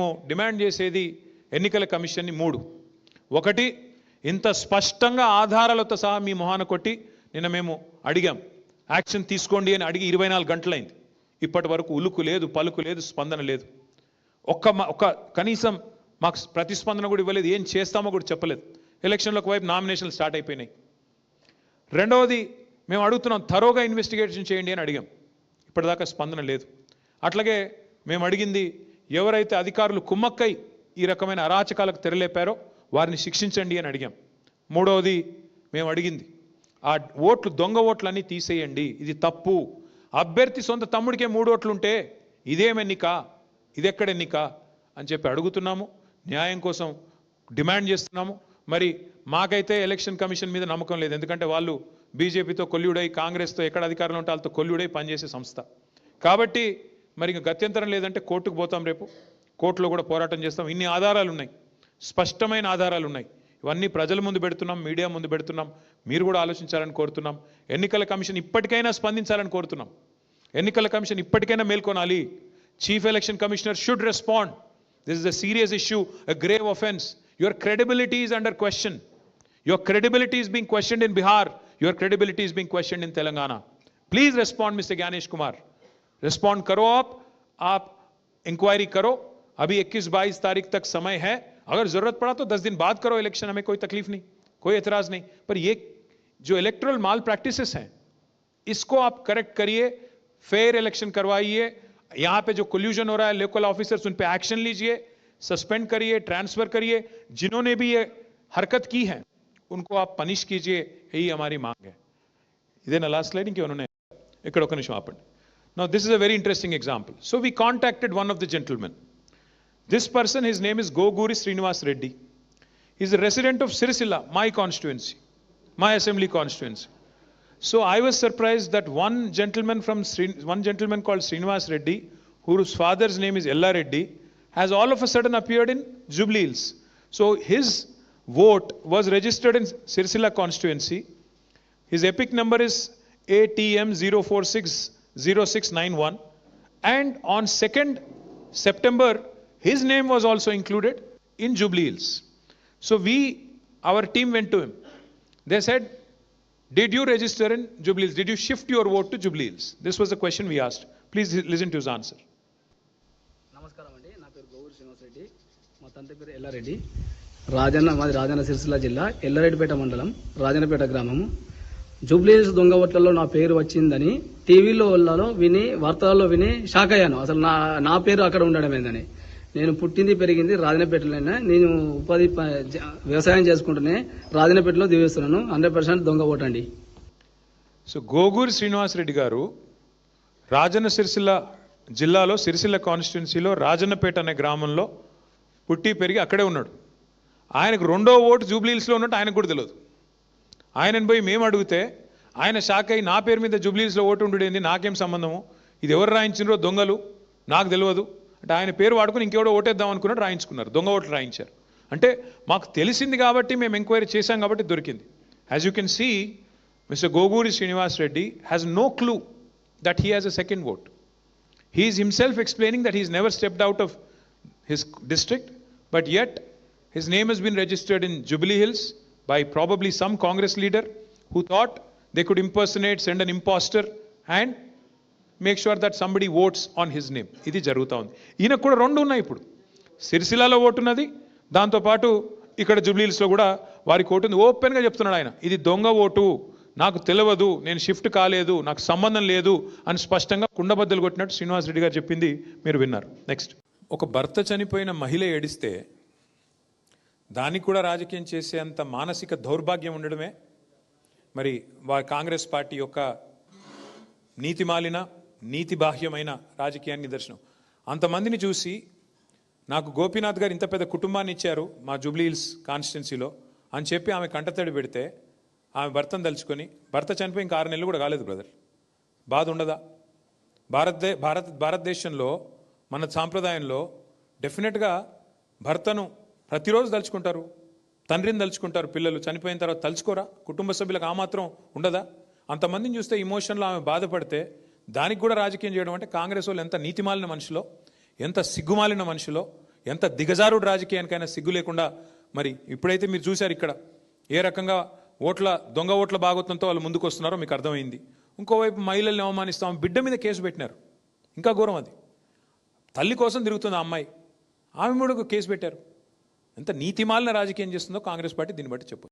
Demand చేసేది ఎన్నికల కమిషన్ని మూడు. ఒకటి ఇంత స్పష్టంగా ఆధారాలతో సహా మీ మొహాన కొట్టి నిన్న మేము అడిగాం. యాక్షన్ తీసుకోండి అని అడిగి ఇరవై నాలుగు గంటలైంది. ఇప్పటి వరకు ఉలుకు లేదు పలుకు లేదు స్పందన లేదు. ఒక్క ఒక ఒక్క కనీసం మాకు ప్రతిస్పందన కూడా ఇవ్వలేదు ఏం చేస్తామో కూడా చెప్పలేదు. ఎలక్షన్లో ఒకవైపు నామినేషన్లు స్టార్ట్ అయిపోయినాయి. రెండవది మేము అడుగుతున్నాం తరోగా ఇన్వెస్టిగేషన్ చేయండి అని అడిగాం. ఇప్పటిదాకా స్పందన లేదు. అట్లాగే మేము అడిగింది ఎవరైతే అధికారులు కుమ్మక్కై ఈ రకమైన అరాచకాలకు తెరలేపారో వారిని శిక్షించండి అని అడిగాం. మూడవది మేము అడిగింది ఆ ఓట్లు దొంగ ఓట్లన్నీ తీసేయండి ఇది తప్పు. అభ్యర్థి సొంత తమ్ముడికే మూడు ఓట్లు ఉంటే ఇదేం ఎన్నిక ఇదెక్కడ ఎన్నిక అని చెప్పి అడుగుతున్నాము. న్యాయం కోసం డిమాండ్ చేస్తున్నాము. మరి మాకైతే ఎలక్షన్ కమిషన్ మీద నమ్మకం లేదు. ఎందుకంటే వాళ్ళు బీజేపీతో కొల్లుడై కాంగ్రెస్తో ఎక్కడ అధికారంలో ఉంటే వాళ్ళతో కొల్లుడై పనిచేసే సంస్థ. కాబట్టి మరి ఇంకా గత్యంతరం లేదంటే కోర్టుకు పోతాం రేపు. కోర్టులో కూడా పోరాటం చేస్తాం. ఇన్ని ఆధారాలు ఉన్నాయి. స్పష్టమైన ఆధారాలు ఉన్నాయి. ఇవన్నీ ప్రజల ముందు పెడుతున్నాం మీడియా ముందు పెడుతున్నాం. మీరు కూడా ఆలోచించాలని కోరుతున్నాం. ఎన్నికల కమిషన్ ఇప్పటికైనా స్పందించాలని కోరుతున్నాం. ఎన్నికల కమిషన్ ఇప్పటికైనా మేల్కొనాలి. Chief election commissioner should respond this is a serious issue a grave offence your credibility is under question your credibility is being question in Bihar your credibility is being question in Telangana please respond mister Gyanesh Kumar Respond करो आप आप inquiry करो अभी 21 22 तारीख तक समय है अगर जरूरत पड़ा तो 10 दिन बाद करो इलेक्शन हमें कोई तकलीफ नहीं कोई एतराज नहीं पर ये जो इलेक्ट्रल माल प्रैक्टिसेस हैं इसको आप करेक्ट करिए फेयर इलेक्शन करवाइए यहां पे जो कोल्यूजन हो रहा है लोकल ऑफिसर्स उन पे एक्शन लीजिए सस्पेंड करिए ट्रांसफर करिए जिन्होंने भी ये हरकत की है उनको आप पनिश कीजिए यही हमारी मांग है ఇదేనా లాస్ట్ స్లైడ్ ఇంకేమైనా ఉన్నాయి ఇక్కడ ఒక నిమిషం ఆపండి Now, this is a very interesting example. So, we contacted one of the gentlemen. This person, his name is Goguri Srinivas Reddy. He's a resident of Sirisila, my constituency, my assembly constituency. So I was surprised that one gentleman from Srin, one gentleman called Srinivas Reddy, whose father's name is Ella Reddy, has all of a sudden appeared in Jubilee Hills. So his vote was registered in Sirisila constituency. His epic number is ATM 046 0460691. And on 2nd September, his name was also included in Jubilee Hills. So we, our team went to him. They said, Did you register in Jubilee Hills? Did you shift your vote to Jubilee Hills? This was the question we asked. Please listen to his answer. నమస్కారం అండి నా పేరు గౌరు శ్రీనివాసరెడ్డి మా తండ్రి పేరు ఎల్లారెడ్డి రాజన్న మాది రాజన్న సిరిసిల్ల జిల్లా ఎల్లారెడ్డిపేట మండలం రాజన్నపేట గ్రామము జూబ్లీహిల్స్ దొంగ ఓట్లలో నా పేరు వచ్చిందని టీవీలో వాళ్ళలో విని వార్తల్లో విని షాక్ అయ్యాను. అసలు నా నా పేరు అక్కడ ఉండడం ఏందని. నేను పుట్టింది పెరిగింది రాజన్నపేటలోనే నేను ఉపాధి వ్యవసాయం చేసుకుంటూనే రాజన్నపేటలో దివేస్తున్నాను హండ్రెడ్ పర్సెంట్ దొంగ ఓటండి సో గోగూరి శ్రీనివాస్ రెడ్డి గారు రాజన్న సిరిసిల్ల జిల్లాలో సిరిసిల్ల కాన్స్టిట్యున్సీలో రాజన్నపేట అనే గ్రామంలో పుట్టి పెరిగి అక్కడే ఉన్నాడు. ఆయనకు రెండో ఓటు జూబ్లీహిల్స్లో ఉన్నట్టు ఆయనకు కూడా తెలియదు. ఆయనను పోయి మేము అడిగితే ఆయన షాక్ అయ్యి నా పేరు మీద జూబ్లీస్లో ఓటు ఉండేది నాకేం సంబంధము? ఇది ఎవరు రాయించినరో దొంగలు? నాకు తెలియదు. అంటే ఆయన పేరు వాడుకుని ఇంకెవడో ఓటేద్దాం అనుకున్నట్టు రాయించుకున్నారు. దొంగ ఓట్లు రాయించారు. అంటే మాకు తెలిసింది కాబట్టి మేము ఎంక్వైరీ చేశాం కాబట్టి దొరికింది. As you can see mister Goguri Srinivas Reddy has no clue that he has a second vote He is himself explaining that he's never stepped out of his district, but yet his name has been registered in Jubilee by probably some Congress leader who thought they could impersonate, send an imposter, and make sure that somebody votes on his name ఇది జరుగుతూ ఉంది. ఈయనకు కూడా రెండు ఉన్నాయి ఇప్పుడు. సిరిసిల్లాలో ఓటున్నది దాంతోపాటు ఇక్కడ జూబ్లీహిల్స్లో కూడా వారికి ఓటు ఉంది. ఓపెన్గా చెప్తున్నాడు ఆయన ఇది దొంగ ఓటు నాకు తెలియదు నేను షిఫ్ట్ కాలేదు నాకు సంబంధం లేదు అని స్పష్టంగా కుండబద్దలు కొట్టినట్టు శ్రీనివాస్ రెడ్డి గారు చెప్పింది మీరు విన్నారు. నెక్స్ట్. ఒక భర్త చనిపోయిన మహిళ ఏడిస్తే దానికి కూడా రాజకీయం చేసేంత మానసిక దౌర్భాగ్యం ఉండడమే. మరి వా కాంగ్రెస్ పార్టీ యొక్క నీతిమాలిన నీతిబాహ్యమైన రాజకీయాన్ని నిదర్శనం. అంతమందిని చూసి నాకు గోపీనాథ్ గారు ఇంత పెద్ద కుటుంబాన్ని ఇచ్చారు మా జూబ్లీ హిల్స్ కాన్స్టిట్యున్సీలో అని చెప్పి ఆమె కంటతడి పెడితే ఆమె భర్తను తలుచుకొని భర్త చనిపోయి ఇంకా ఆరు నెలలు కూడా కాలేదు బ్రదర్. బాధ ఉండదా? భారతదే భారత్ భారతదేశంలో మన సాంప్రదాయంలో డెఫినెట్గా భర్తను ప్రతిరోజు తలుచుకుంటారు. తండ్రిని తలుచుకుంటారు పిల్లలు చనిపోయిన తర్వాత తలుచుకోరా? కుటుంబ సభ్యులకు ఆ మాత్రం ఉండదా? అంతమందిని చూస్తే ఇమోషన్లో ఆమె బాధపడితే దానికి కూడా రాజకీయం చేయడం అంటే కాంగ్రెస్ వాళ్ళు ఎంత నీతిమాలిన మనిషిలో ఎంత సిగ్గుమాలిన మనిషిలో ఎంత దిగజారుడు రాజకీయానికైనా సిగ్గు లేకుండా మరి ఇప్పుడైతే మీరు చూశారు ఇక్కడ ఏ రకంగా ఓట్ల దొంగ ఓట్ల భాగవతంతో వాళ్ళు ముందుకు వస్తున్నారో మీకు అర్థమైంది. ఇంకోవైపు మహిళల్ని అవమానిస్తాం బిడ్డ మీద కేసు పెట్టినారు. ఇంకా ఘోరం అది. తల్లి కోసం తిరుగుతుంది ఆ అమ్మాయి. ఆమె కూడా కేసు పెట్టారు. ఎంత నీతిమాలిన రాజకీయం చేస్తుందో కాంగ్రెస్ పార్టీ దీన్ని బట్టి చెప్పు